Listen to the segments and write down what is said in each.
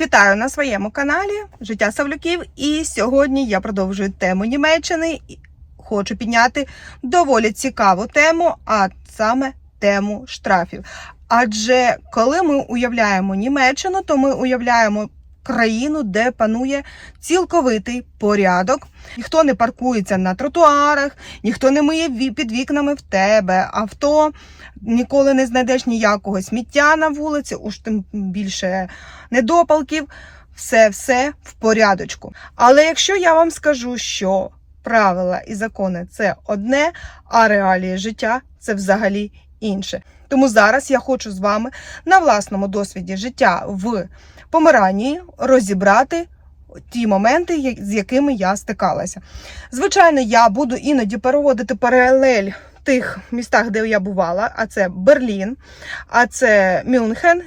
Вітаю на своєму каналі Життя Савлюків. І сьогодні я продовжую тему Німеччини. Хочу підняти доволі цікаву тему, а саме тему штрафів. Адже коли ми уявляємо Німеччину, то ми уявляємо країну, де панує цілковитий порядок. Ніхто не паркується на тротуарах, ніхто не миє під вікнами в тебе авто, ніколи не знайдеш ніякого сміття на вулиці, уж тим більше недопалків, все все в порядочку. Але якщо я вам скажу, що правила і закони це одне, а реалії життя це взагалі інше. Тому зараз я хочу з вами на власному досвіді життя в Померанії розібрати ті моменти, з якими я стикалася. Звичайно, я буду іноді переводити паралель тих містах, де я бувала, а це Берлін, а це Мюнхен,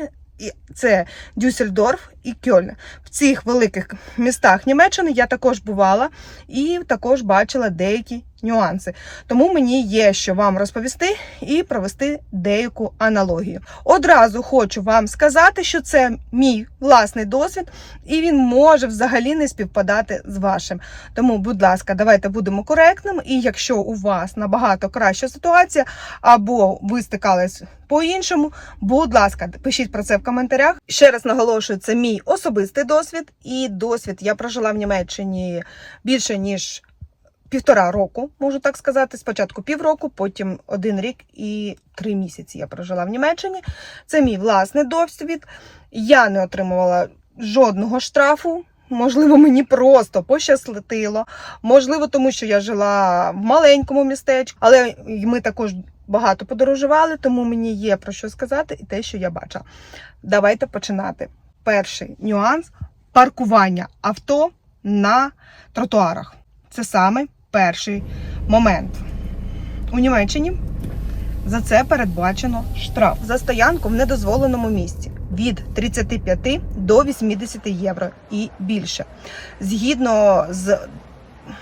це Дюссельдорф і Кьольн. В цих великих містах Німеччини я також бувала і також бачила деякі нюанси. Тому мені є що вам розповісти і провести деяку аналогію. Одразу хочу вам сказати, що це мій власний досвід, і він може взагалі не співпадати з вашим. Тому, будь ласка, давайте будемо коректними. І якщо у вас набагато краща ситуація, або ви стикались по-іншому, будь ласка, пишіть про це в коментарях. Ще раз наголошую, це мій особистий досвід, і досвід я прожила в Німеччині більше ніж. Півтора року, можу так сказати. Спочатку півроку, потім один рік і три місяці я прожила в Німеччині. Це мій власний досвід. Я не отримувала жодного штрафу. Можливо, мені просто пощастило. Можливо, тому що я жила в маленькому містечку, але ми також багато подорожували, тому мені є про що сказати і те, що я бачила. Давайте починати. Перший нюанс паркування авто на тротуарах. Це саме перший момент. У Німеччині за це передбачено штраф за стоянку в недозволеному місці від 35 до 80 євро і більше. Згідно з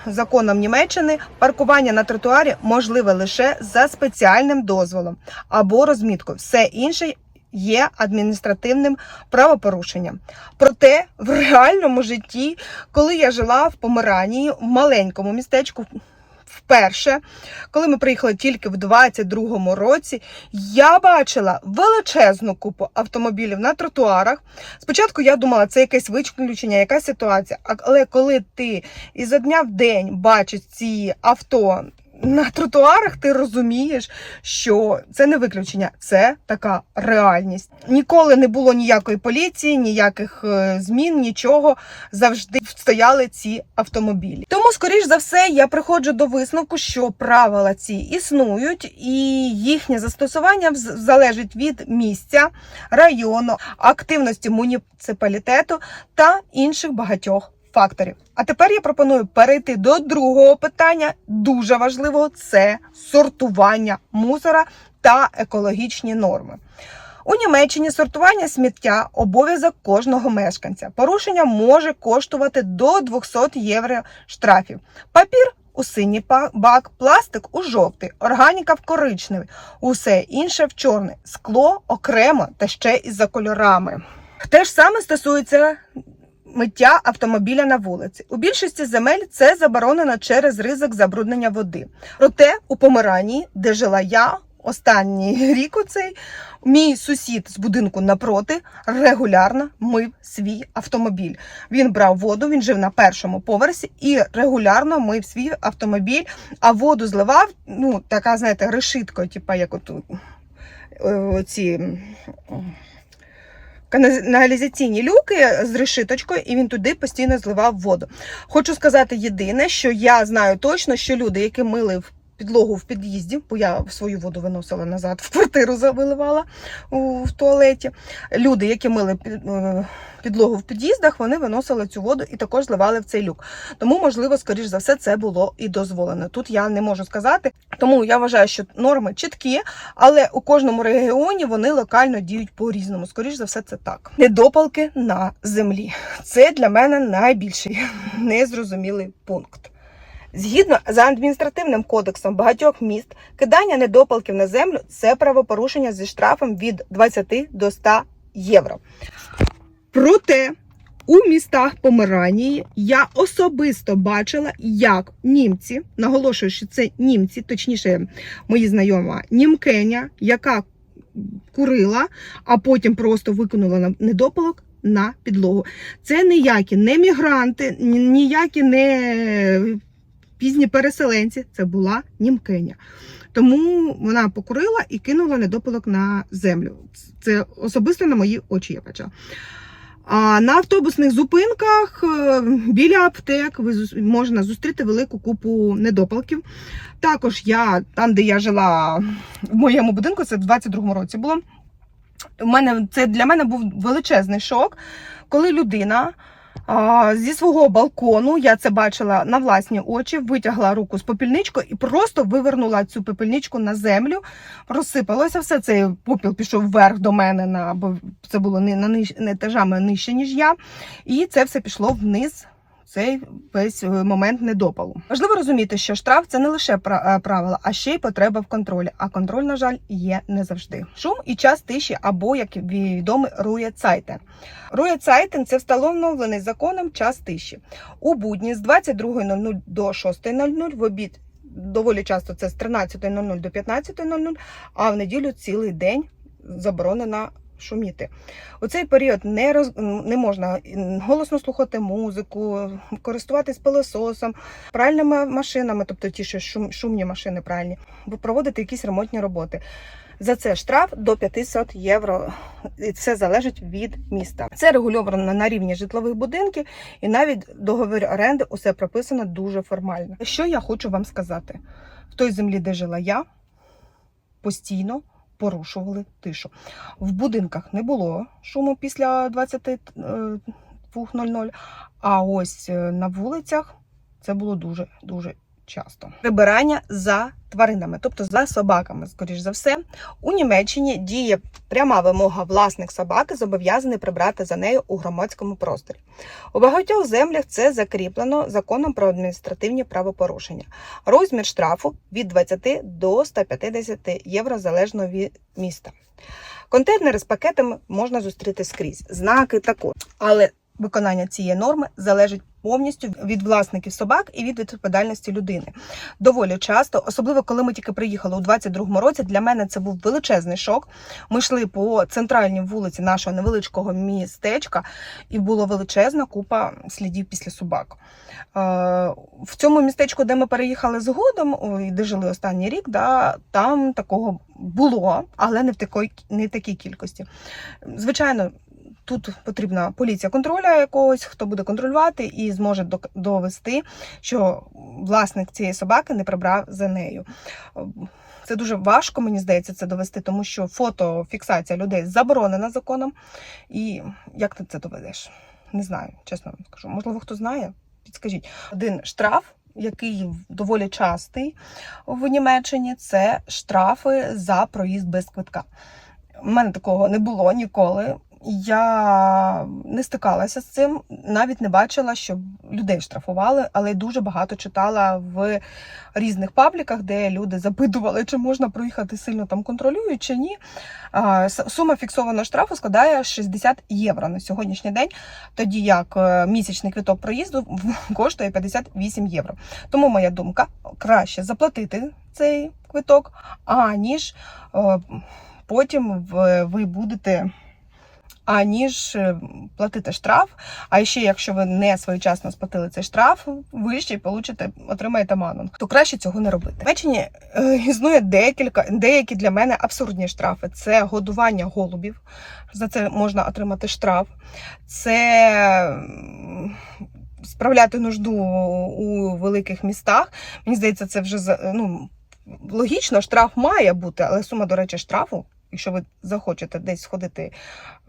законом Німеччини, паркування на тротуарі можливе лише за спеціальним дозволом або розміткою. Все інше є адміністративним правопорушенням. Проте в реальному житті, коли я жила в Померанії, в маленькому містечку. Вперше, коли ми приїхали тільки в 22-му році, я бачила величезну купу автомобілів на тротуарах. Спочатку я думала, це якесь виключення, якась ситуація. Але коли ти ізо дня в день бачиш ці авто на тротуарах, ти розумієш, що це не виключення, це така реальність. Ніколи не було ніякої поліції, ніяких е, змін, нічого. Завжди стояли ці автомобілі. Тому, скоріш за все, я приходжу до висновку, що правила ці існують, і їхнє застосування залежить від місця, району, активності муніципалітету та інших багатьох факторів. А тепер я пропоную перейти до другого питання, дуже важливого це сортування мусора та екологічні норми. У Німеччині сортування сміття обов'язок кожного мешканця. Порушення може коштувати до 200 євро штрафів. Папір у синій бак, пластик у жовтий, органіка в коричневий, усе інше в чорний, скло окремо та ще і за кольорами. Те ж саме стосується миття автомобіля на вулиці. У більшості земель це заборонено через ризик забруднення води. Проте у Померанії, де жила я останній рік оцей, мій сусід з будинку напроти регулярно мив свій автомобіль. Він брав воду, він жив на першому поверсі і регулярно мив свій автомобіль, а воду зливав, ну, така, знаєте, решиткою, типа як от е, ці каналізаційні люки з решиточкою, і він туди постійно зливав воду. Хочу сказати єдине, що я знаю точно, що люди, які мили в підлогу в під'їзді, бо я свою воду виносила назад, в квартиру завиливала в туалеті. Люди, які мили е, підлогу в під'їздах, вони виносили цю воду і також зливали в цей люк. Тому, можливо, скоріш за все, це було і дозволено. Тут я не можу сказати. Тому я вважаю, що норми чіткі, але у кожному регіоні вони локально діють по-різному. Скоріш за все, це так. Недопалки на землі. Це для мене найбільший незрозумілий пункт. Згідно з адміністративним кодексом багатьох міст, кидання недопалків на землю це правопорушення зі штрафом від 20 до 100 євро. Проте У містах Померанії я особисто бачила, як німці, наголошую, що це німці, точніше, мої знайома німкеня, яка курила, а потім просто викинула недопалок на підлогу. Це ніякі не мігранти, ніякі не пізні переселенці. Це була німкеня. Тому вона покурила і кинула недопалок на землю. Це особисто на мої очі я бачила. А на автобусних зупинках е, біля аптек можна зустріти велику купу недопалків. Також я, там, де я жила в моєму будинку, це в 22-му році було. У мене це для мене був величезний шок, коли людина зі свого балкону, я це бачила на власні очі, витягла руку з попільничкою і просто вивернула цю попільничку на землю, розсипалося все. Цей попіл пішов вверх до мене, на, бо це було не, на не етажами нижче, ніж я. І це все пішло вниз. Цей весь е, момент недопалу. Важливо розуміти, що штраф це не лише е, правила, а ще й потреба в контролі. А контроль, на жаль, є не завжди. Шум і час тиші, або як відомий руєцайтен. Руєцайтен – це встановлений законом час тиші. У будні з 22.00 до 6.00 в обід. Доволі часто це з 13.00 до 15.00, а в неділю цілий день заборонено шуміти. У цей період не роз... не можна голосно слухати музику, користуватись пилососом, пральними машинами, тобто ті, що шум... шумні машини пральні, проводити якісь ремонтні роботи. За це штраф до 500 євро. І це залежить від міста. Це регульовано на рівні житлових будинків, і навіть договір оренди усе прописано дуже формально. Що я хочу вам сказати? В той землі, де жила я, постійно порушували тишу. В будинках не було шуму після 22.00, а ось е, на вулицях це було дуже дуже часто. Прибирання за тваринами, тобто за собаками, скоріш за все. У Німеччині діє пряма вимога власник собаки зобов'язаний прибрати за нею у громадському просторі. У багатьох землях це закріплено законом про адміністративні правопорушення. Розмір штрафу від 20 до 150 євро залежно від міста. Контейнери з пакетами можна зустріти скрізь, знаки також. Але виконання цієї норми залежить повністю від власників собак і від відповідальності людини. Доволі часто, особливо коли ми тільки приїхали у 22-му році, для мене це був величезний шок. Ми йшли по центральній вулиці нашого невеличкого містечка, і була величезна купа слідів після собак. Е, В цьому містечку, де ми переїхали згодом, де жили останній рік, да, там такого було, але не в такій, не в такій кількості. Звичайно, тут потрібна поліція контроля якогось, хто буде контролювати і зможе довести, що власник цієї собаки не прибрав за нею. Це дуже важко, мені здається, це довести, тому що фотофіксація людей заборонена законом. І як ти це доведеш? Не знаю, чесно вам скажу. Можливо, хто знає, підскажіть. Один штраф. Який доволі частий в Німеччині, це штрафи за проїзд без квитка. У мене такого не було ніколи. Я не стикалася з цим, навіть не бачила, щоб людей штрафували, але дуже багато читала в різних пабліках, де люди запитували, чи можна проїхати сильно там контролюють чи ні. Сума фіксованого штрафу складає 60 євро на сьогоднішній день, тоді як е, місячний квиток проїзду коштує 58 євро. Тому моя думка краще заплатити цей квиток, аніж е, потім ви будете аніж е, платити штраф. А ще, якщо ви не своєчасно сплатили цей штраф, ви ще й получите, отримаєте манунг. То краще цього не робити. В Німеччині е, існує декілька, деякі для мене абсурдні штрафи. Це годування голубів. За це можна отримати штраф. Це справляти нужду у великих містах. Мені здається, це вже ну, логічно, штраф має бути, але сума, до речі, штрафу, якщо ви захочете десь сходити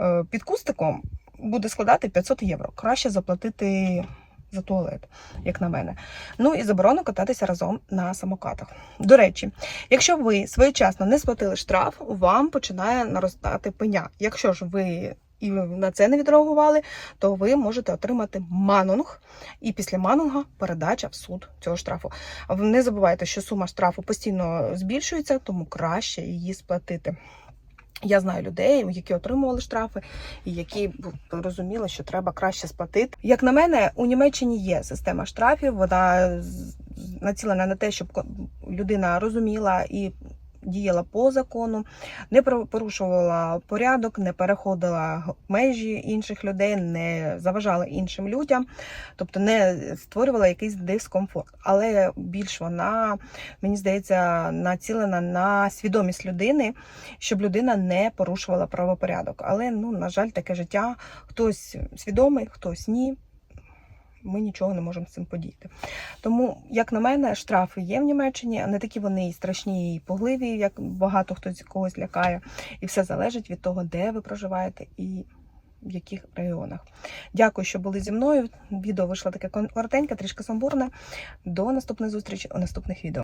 е, під кустиком, буде складати 500 євро. Краще заплатити за туалет, як на мене. Ну і заборонено кататися разом на самокатах. До речі, якщо ви своєчасно не сплатили штраф, вам починає наростати пеня. Якщо ж ви і на це не відреагували, то ви можете отримати манунг, і після манунга передача в суд цього штрафу. Не забувайте, що сума штрафу постійно збільшується, тому краще її сплатити. Я знаю людей, які отримували штрафи, і які розуміли, що треба краще сплатити. Як на мене, у Німеччині є система штрафів. Вона націлена на те, щоб людина розуміла і діяла по закону, не порушувала порядок, не переходила межі інших людей, не заважала іншим людям, тобто не створювала якийсь дискомфорт. Але більш вона, мені здається, націлена на свідомість людини щоб людина не порушувала правопорядок. Але ну, на жаль, таке життя. Хтось свідомий, хтось ні. Ми нічого не можемо з цим подіяти. Тому, як на мене, штрафи є в Німеччині, а не такі вони і страшні і погливі, як багато хто когось лякає. І все залежить від того, де ви проживаєте і в яких регіонах. Дякую, що були зі мною. Відео вийшло таке коротеньке, трішки сумбурне. До наступної зустрічі у наступних відео.